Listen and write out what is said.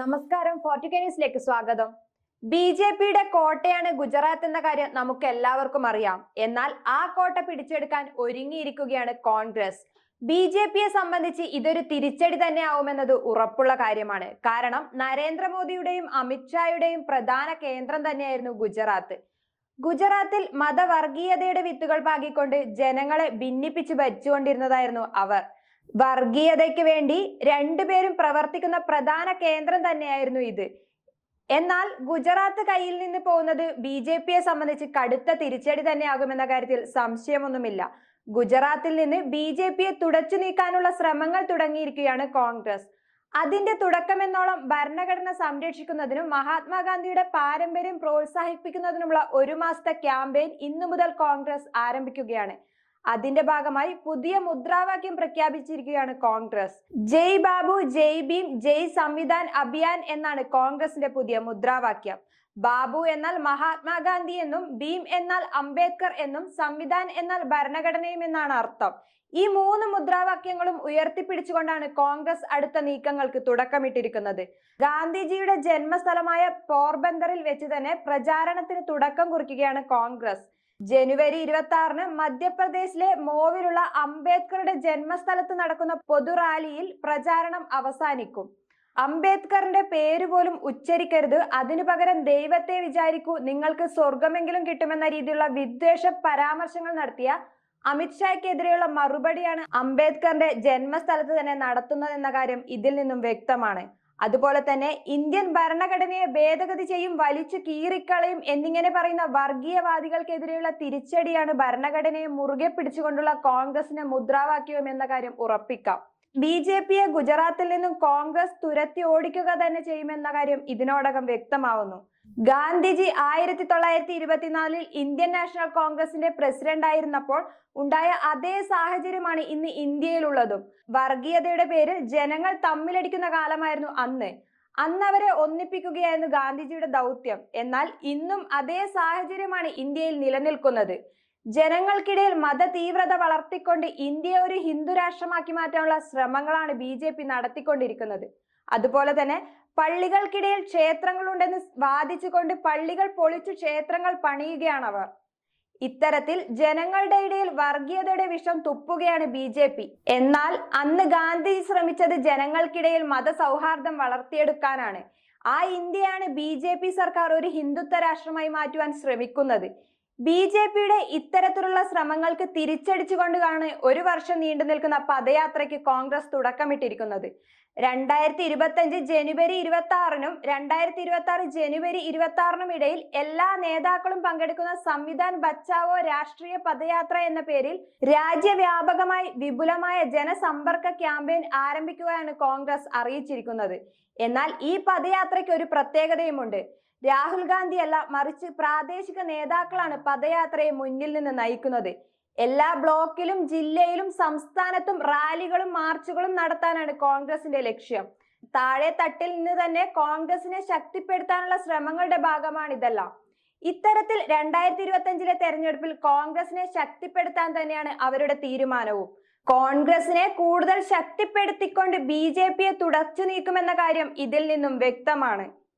നമസ്കാരം ഫോർട്ടിക്ക ന്യൂസിലേക്ക് സ്വാഗതം. ബി ജെ പിയുടെ കോട്ടയാണ് ഗുജറാത്ത് എന്ന കാര്യം നമുക്ക് എല്ലാവർക്കും അറിയാം. എന്നാൽ ആ കോട്ട പിടിച്ചെടുക്കാൻ ഒരുങ്ങിയിരിക്കുകയാണ് കോൺഗ്രസ്. ബി ജെ പിയെ സംബന്ധിച്ച് ഇതൊരു തിരിച്ചടി തന്നെ ആവുമെന്നത് ഉറപ്പുള്ള കാര്യമാണ്. കാരണം നരേന്ദ്രമോദിയുടെയും അമിത്ഷായുടെയും പ്രധാന കേന്ദ്രം തന്നെയായിരുന്നു ഗുജറാത്ത്. ഗുജറാത്തിൽ മതവർഗീയതയുടെ വിത്തുകൾ പാകിക്കൊണ്ട് ജനങ്ങളെ ഭിന്നിപ്പിച്ച് ഭരിച്ചുകൊണ്ടിരുന്നതായിരുന്നു അവർ. വർഗീയതയ്ക്ക് വേണ്ടി രണ്ടുപേരും പ്രവർത്തിക്കുന്ന പ്രധാന കേന്ദ്രം തന്നെയായിരുന്നു ഇത്. എന്നാൽ ഗുജറാത്ത് കയ്യിൽ നിന്ന് പോകുന്നത് ബി ജെ പിയെ സംബന്ധിച്ച് കടുത്ത തിരിച്ചടി തന്നെയാകുമെന്ന കാര്യത്തിൽ സംശയമൊന്നുമില്ല. ഗുജറാത്തിൽ നിന്ന് ബി ജെ പിയെ തുടച്ചു നീക്കാനുള്ള ശ്രമങ്ങൾ തുടങ്ങിയിരിക്കുകയാണ് കോൺഗ്രസ്. അതിന്റെ തുടക്കമെന്നോളം ഭരണഘടന സംരക്ഷിക്കുന്നതിനും മഹാത്മാഗാന്ധിയുടെ പാരമ്പര്യം പ്രോത്സാഹിപ്പിക്കുന്നതിനുമുള്ള ഒരു മാസത്തെ ക്യാമ്പയിൻ ഇന്നു മുതൽ കോൺഗ്രസ് ആരംഭിക്കുകയാണ്. അതിന്റെ ഭാഗമായി പുതിയ മുദ്രാവാക്യം പ്രഖ്യാപിച്ചിരിക്കുകയാണ് കോൺഗ്രസ്. ജയ് ബാബു ജയ് ഭീം ജയ് സംവിധാൻ അഭിയാൻ എന്നാണ് കോൺഗ്രസിന്റെ പുതിയ മുദ്രാവാക്യം. ബാബു എന്നാൽ മഹാത്മാഗാന്ധി എന്നും ഭീം എന്നാൽ അംബേദ്കർ എന്നും സംവിധാൻ എന്നാൽ ഭരണഘടനയും എന്നാണ് അർത്ഥം. ഈ മൂന്ന് മുദ്രാവാക്യങ്ങളും ഉയർത്തിപ്പിടിച്ചുകൊണ്ടാണ് കോൺഗ്രസ് അടുത്ത നീക്കങ്ങൾക്ക് തുടക്കമിട്ടിരിക്കുന്നത്. ഗാന്ധിജിയുടെ ജന്മസ്ഥലമായ പോർബന്ദറിൽ വെച്ച് തന്നെ പ്രചാരണത്തിന് തുടക്കം കുറിക്കുകയാണ് കോൺഗ്രസ്. ജനുവരി ഇരുപത്തി ആറിന് മധ്യപ്രദേശിലെ മോവിലുള്ള അംബേദ്കറുടെ ജന്മസ്ഥലത്ത് നടക്കുന്ന പൊതുറാലിയിൽ പ്രചാരണം അവസാനിക്കും. അംബേദ്കറിന്റെ പേര് പോലും ഉച്ചരിക്കരുത്. അതിനു പകരം ദൈവത്തെ വിചാരിക്കൂ. നിങ്ങൾക്ക് സ്വർഗമെങ്കിലും കിട്ടുമെന്ന രീതിയിലുള്ള വിദ്വേഷ പരാമർശങ്ങൾ നടത്തിയ അമിത്ഷായ്ക്കെതിരെയുള്ള മറുപടിയാണ് അംബേദ്കറിന്റെ ജന്മസ്ഥലത്ത് തന്നെ നടത്തുന്നതെന്ന കാര്യം ഇതിൽ നിന്നും വ്യക്തമാണ്. അതുപോലെ തന്നെ ഇന്ത്യൻ ഭരണഘടനയെ ഭേദഗതി ചെയ്യും വലിച്ചു കീറിക്കളയും എന്നിങ്ങനെ പറയുന്ന വർഗീയവാദികൾക്കെതിരെയുള്ള തിരിച്ചടിയാണ് ഭരണഘടനയെ മുറുകെ പിടിച്ചുകൊണ്ടുള്ള കോൺഗ്രസിന്റെ മുദ്രാവാക്യവും എന്ന കാര്യം ഉറപ്പിക്കാം. ബി ജെ പിയെ ഗുജറാത്തിൽ നിന്നും കോൺഗ്രസ് തുരത്തി ഓടിക്കുക തന്നെ ചെയ്യുമെന്ന കാര്യം ഇതിനോടകം വ്യക്തമാവുന്നു. ഗാന്ധിജി ആയിരത്തി തൊള്ളായിരത്തി ഇരുപത്തിനാലിൽ ഇന്ത്യൻ നാഷണൽ കോൺഗ്രസിന്റെ പ്രസിഡന്റ് ആയിരുന്നപ്പോൾ ഉണ്ടായ അതേ സാഹചര്യമാണ് ഇന്ന് ഇന്ത്യയിലുള്ളതും. വർഗീയതയുടെ പേരിൽ ജനങ്ങൾ തമ്മിലടിക്കുന്ന കാലമായിരുന്നു അന്ന്. അന്നവരെ ഒന്നിപ്പിക്കുകയായിരുന്നു ഗാന്ധിജിയുടെ ദൗത്യം. എന്നാൽ ഇന്നും അതേ സാഹചര്യമാണ് ഇന്ത്യയിൽ നിലനിൽക്കുന്നത്. ജനങ്ങൾക്കിടയിൽ മത തീവ്രത വളർത്തിക്കൊണ്ട് ഇന്ത്യയെ ഒരു ഹിന്ദു രാഷ്ട്രമാക്കി മാറ്റാനുള്ള ശ്രമങ്ങളാണ് ബി ജെ പി നടത്തിക്കൊണ്ടിരിക്കുന്നത്. അതുപോലെ തന്നെ പള്ളികൾക്കിടയിൽ ക്ഷേത്രങ്ങളുണ്ടെന്ന് വാദിച്ചുകൊണ്ട് പള്ളികൾ പൊളിച്ചു ക്ഷേത്രങ്ങൾ പണിയുകയാണ് അവർ. ഇത്തരത്തിൽ ജനങ്ങളുടെ ഇടയിൽ വർഗീയതയുടെ വിഷം തുപ്പുകയാണ് ബി ജെ പി. എന്നാൽ അന്ന് ഗാന്ധി ശ്രമിച്ചത് ജനങ്ങൾക്കിടയിൽ മതസൗഹാർദ്ദം വളർത്തിയെടുക്കാനാണ്. ആ ഇന്ത്യയാണ് ബി സർക്കാർ ഒരു ഹിന്ദുത്വ രാഷ്ട്രമായി മാറ്റുവാൻ ശ്രമിക്കുന്നത്. ബി ജെ പിയുടെ ഇത്തരത്തിലുള്ള ശ്രമങ്ങൾക്ക് തിരിച്ചടിച്ചുകൊണ്ടാണ് ഒരു വർഷം നീണ്ടു നിൽക്കുന്ന പദയാത്രയ്ക്ക് കോൺഗ്രസ് തുടക്കമിട്ടിരിക്കുന്നത്. രണ്ടായിരത്തി ഇരുപത്തി അഞ്ച് ജനുവരി ഇരുപത്തി ആറിനും രണ്ടായിരത്തി ഇരുപത്തി ആറ് ജനുവരി ഇരുപത്തി ആറിനും ഇടയിൽ എല്ലാ നേതാക്കളും പങ്കെടുക്കുന്ന സംവിധാൻ ബച്ചാവോ രാഷ്ട്രീയ പദയാത്ര എന്ന പേരിൽ രാജ്യവ്യാപകമായി വിപുലമായ ജനസമ്പർക്ക ക്യാമ്പയിൻ ആരംഭിക്കുകയാണ് കോൺഗ്രസ് അറിയിച്ചിരിക്കുന്നത്. എന്നാൽ ഈ പദയാത്രയ്ക്ക് ഒരു പ്രത്യേകതയുമുണ്ട്. രാഹുൽ ഗാന്ധി അല്ല മറിച്ച് പ്രാദേശിക നേതാക്കളാണ് പദയാത്രയെ മുന്നിൽ നിന്ന് നയിക്കുന്നത്. എല്ലാ ബ്ലോക്കിലും ജില്ലയിലും സംസ്ഥാനത്തും റാലികളും മാർച്ചുകളും നടത്താനാണ് കോൺഗ്രസിന്റെ ലക്ഷ്യം. താഴെ തട്ടിൽ നിന്ന് തന്നെ കോൺഗ്രസിനെ ശക്തിപ്പെടുത്താനുള്ള ശ്രമങ്ങളുടെ ഭാഗമാണ് ഇതെല്ലാം ഇത്തരത്തിൽ രണ്ടായിരത്തി ഇരുപത്തി അഞ്ചിലെ തെരഞ്ഞെടുപ്പിൽ കോൺഗ്രസിനെ ശക്തിപ്പെടുത്താൻ തന്നെയാണ് അവരുടെ തീരുമാനവും. കോൺഗ്രസിനെ കൂടുതൽ ശക്തിപ്പെടുത്തിക്കൊണ്ട് ബി ജെ പിയെ തുടച്ചു നീക്കുമെന്ന കാര്യം ഇതിൽ നിന്നും വ്യക്തമാണ്.